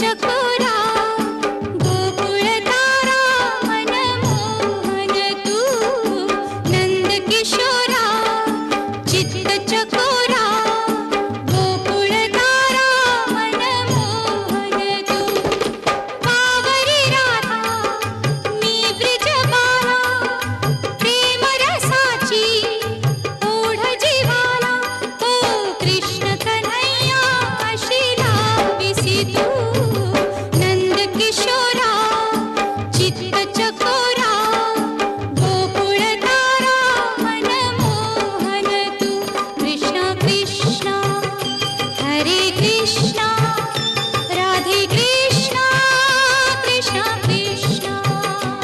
चकोरा गोपुर तारा तू नंद किशोरा चित्त चकोरा Krishna